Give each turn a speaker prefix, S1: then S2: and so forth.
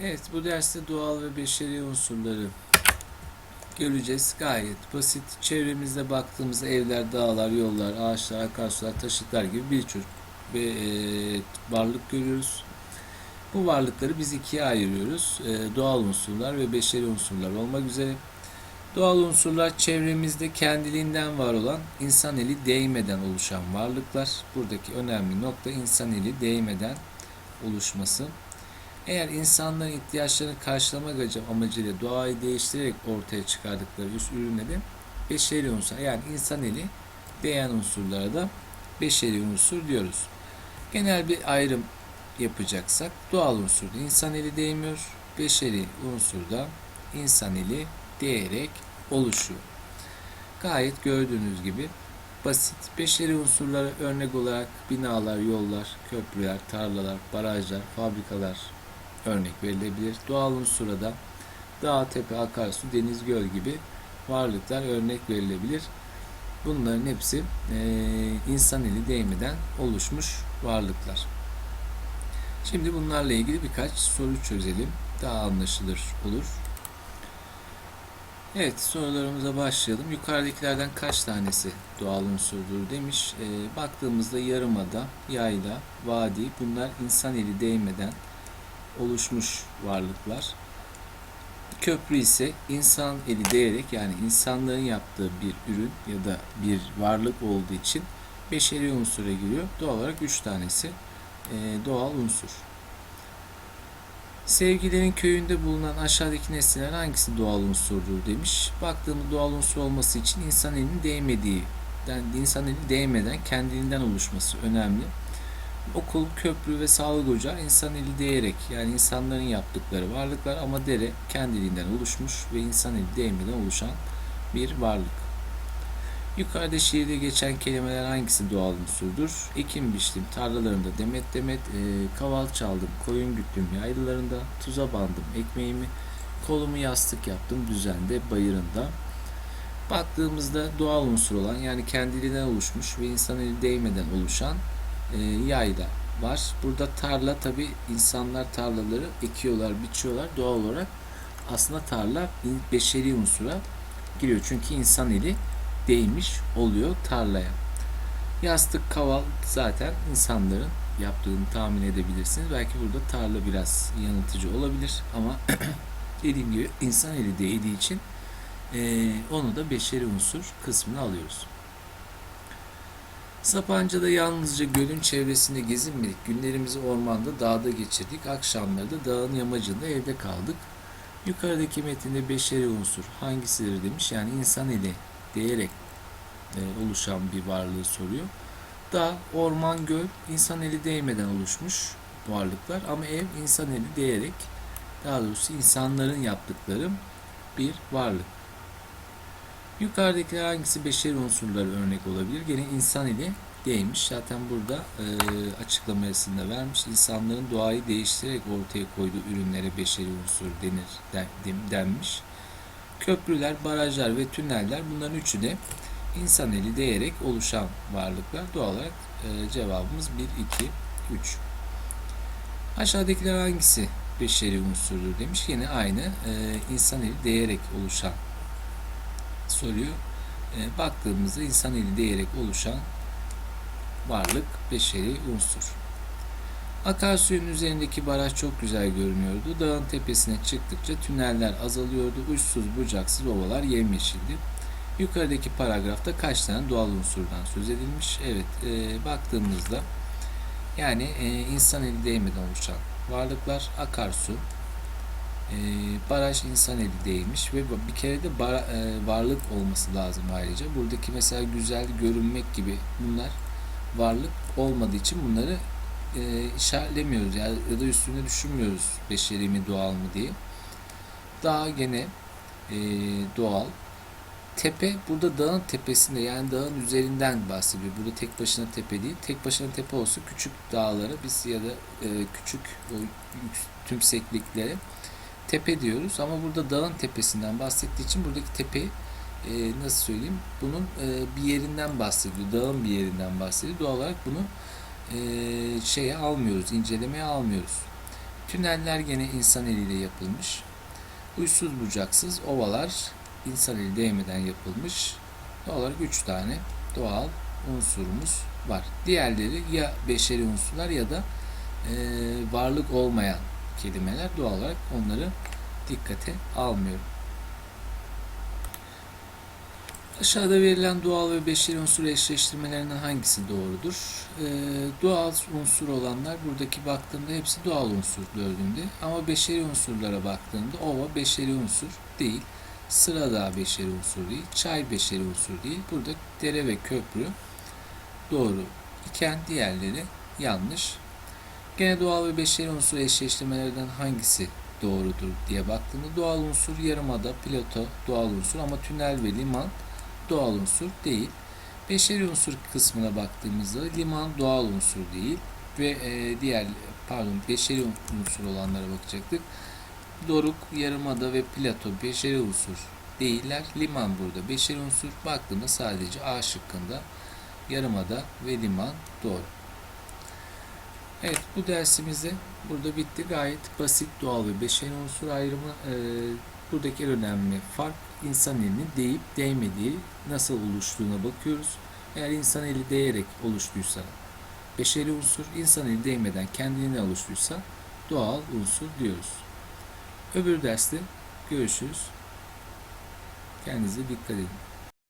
S1: Evet, bu derste doğal ve beşeri unsurları göreceğiz. Gayet basit. Çevremizde baktığımız evler, dağlar, yollar, ağaçlar, akarsular, taşıtlar gibi birçok ve e, varlık görüyoruz. Bu varlıkları biz ikiye ayırıyoruz. E, doğal unsurlar ve beşeri unsurlar olmak üzere. Doğal unsurlar çevremizde kendiliğinden var olan insan eli değmeden oluşan varlıklar. Buradaki önemli nokta insan eli değmeden oluşması. Eğer insanların ihtiyaçlarını karşılamak amacıyla doğayı değiştirerek ortaya çıkardıkları üst ürünleri beşeri unsur yani insan eli değen unsurlara da beşeri unsur diyoruz. Genel bir ayrım yapacaksak doğal unsurda insan eli değmiyor, beşeri unsurda insan eli değerek oluşuyor. Gayet gördüğünüz gibi basit. Beşeri unsurlara örnek olarak binalar, yollar, köprüler, tarlalar, barajlar, fabrikalar örnek verilebilir. Doğal unsura da dağ, tepe, akarsu, deniz, göl gibi varlıklar örnek verilebilir. Bunların hepsi e, insan eli değmeden oluşmuş varlıklar. Şimdi bunlarla ilgili birkaç soru çözelim. Daha anlaşılır olur. Evet sorularımıza başlayalım. Yukarıdakilerden kaç tanesi doğal unsurdur demiş. E, baktığımızda yarımada, yayla, vadi bunlar insan eli değmeden oluşmuş varlıklar. Köprü ise insan eli değerek yani insanların yaptığı bir ürün ya da bir varlık olduğu için beşeri unsura giriyor. Doğal olarak üç tanesi e, doğal unsur. Sevgilerin köyünde bulunan aşağıdaki nesneler hangisi doğal unsurdur demiş. Baktığımız doğal unsur olması için insan elinin değmediği, yani insan eli değmeden kendiliğinden oluşması önemli. Okul, köprü ve sağlık ocağı insan eli değerek yani insanların yaptıkları varlıklar ama dere kendiliğinden oluşmuş ve insan eli değmeden oluşan bir varlık. Yukarıda şiirde geçen kelimeler hangisi doğal unsurdur? Ekim biçtim tarlalarında demet demet, e, kaval çaldım, koyun güttüm yaylılarında, tuza bandım ekmeğimi, kolumu yastık yaptım düzende bayırında. Baktığımızda doğal unsur olan yani kendiliğinden oluşmuş ve insan eli değmeden oluşan e, yayla var. Burada tarla tabi insanlar tarlaları ekiyorlar, biçiyorlar. Doğal olarak aslında tarla beşeri unsura giriyor. Çünkü insan eli değmiş oluyor tarlaya. Yastık, kaval zaten insanların yaptığını tahmin edebilirsiniz. Belki burada tarla biraz yanıltıcı olabilir ama dediğim gibi insan eli değdiği için e, onu da beşeri unsur kısmını alıyoruz. Sapanca'da yalnızca gölün çevresinde gezinmedik. Günlerimizi ormanda, dağda geçirdik. Akşamları da dağın yamacında evde kaldık. Yukarıdaki metinde beşeri unsur hangisidir demiş. Yani insan eli değerek e, oluşan bir varlığı soruyor. Dağ, orman, göl insan eli değmeden oluşmuş varlıklar ama ev insan eli değerek daha doğrusu insanların yaptıkları bir varlık. Yukarıdakiler hangisi beşeri unsurları örnek olabilir? Gene insan eli değmiş. Zaten burada e, açıklamasında vermiş. İnsanların doğayı değiştirerek ortaya koyduğu ürünlere beşeri unsur denir den, denmiş. Köprüler, barajlar ve tüneller bunların üçü de insan eli değerek oluşan varlıklar. Doğal olarak e, cevabımız 1, 2, 3. Aşağıdakiler hangisi beşeri unsurdur demiş. Yine aynı e, insan eli değerek oluşan soruyor. E, baktığımızda insan eli değerek oluşan varlık beşeri unsur. Akarsuyun üzerindeki baraj çok güzel görünüyordu. Dağın tepesine çıktıkça tüneller azalıyordu. Uçsuz bucaksız ovalar yemyeşildi. Yukarıdaki paragrafta kaç tane doğal unsurdan söz edilmiş? Evet, e, baktığımızda yani e, insan eli değmeden oluşan varlıklar akarsu, e, baraj insan eli değmiş ve bir kere de bara, e, varlık olması lazım ayrıca. Buradaki mesela güzel görünmek gibi bunlar varlık olmadığı için bunları e, işaretlemiyoruz yani ya da üstüne düşünmüyoruz beşeri mi doğal mı diye. Daha gene e, doğal. Tepe burada dağın tepesinde yani dağın üzerinden bahsediyor. Burada tek başına tepe değil. Tek başına tepe olsa küçük dağlara biz ya da e, küçük o tümsekliklere tepe diyoruz. Ama burada dağın tepesinden bahsettiği için buradaki tepe e, nasıl söyleyeyim bunun e, bir yerinden bahsediyor. Dağın bir yerinden bahsediyor. Doğal olarak bunu e, şeye almıyoruz, incelemeye almıyoruz. Tüneller gene insan eliyle yapılmış. Uysuz bucaksız ovalar insan eli değmeden yapılmış. Doğal olarak 3 tane doğal unsurumuz var. Diğerleri ya beşeri unsurlar ya da e, varlık olmayan kelimeler doğal olarak onları dikkate almıyorum. Aşağıda verilen doğal ve beşeri unsur eşleştirmelerinden hangisi doğrudur? Ee, doğal unsur olanlar buradaki baktığımda hepsi doğal unsur gördüğümde ama beşeri unsurlara baktığımda ova beşeri unsur değil. Sıradağ beşeri unsur değil. Çay beşeri unsur değil. Burada dere ve köprü doğru iken diğerleri yanlış. Gene doğal ve beşeri unsur eşleştirmelerden hangisi doğrudur diye baktığımda doğal unsur yarımada, plato doğal unsur ama tünel ve liman doğal unsur değil. Beşeri unsur kısmına baktığımızda liman doğal unsur değil ve e, diğer pardon beşeri unsur olanlara bakacaktık. Doruk, yarımada ve plato beşeri unsur değiller. Liman burada beşeri unsur. Baktığımda sadece A şıkkında yarımada ve liman doğru. Evet bu dersimizde burada bitti. Gayet basit doğal ve beşeri unsur ayrımı. E, buradaki en önemli fark insan elinin değip değmediği nasıl oluştuğuna bakıyoruz. Eğer insan eli değerek oluştuysa beşeri unsur, insan eli değmeden kendine oluştuysa doğal unsur diyoruz. Öbür derste görüşürüz. Kendinize dikkat edin.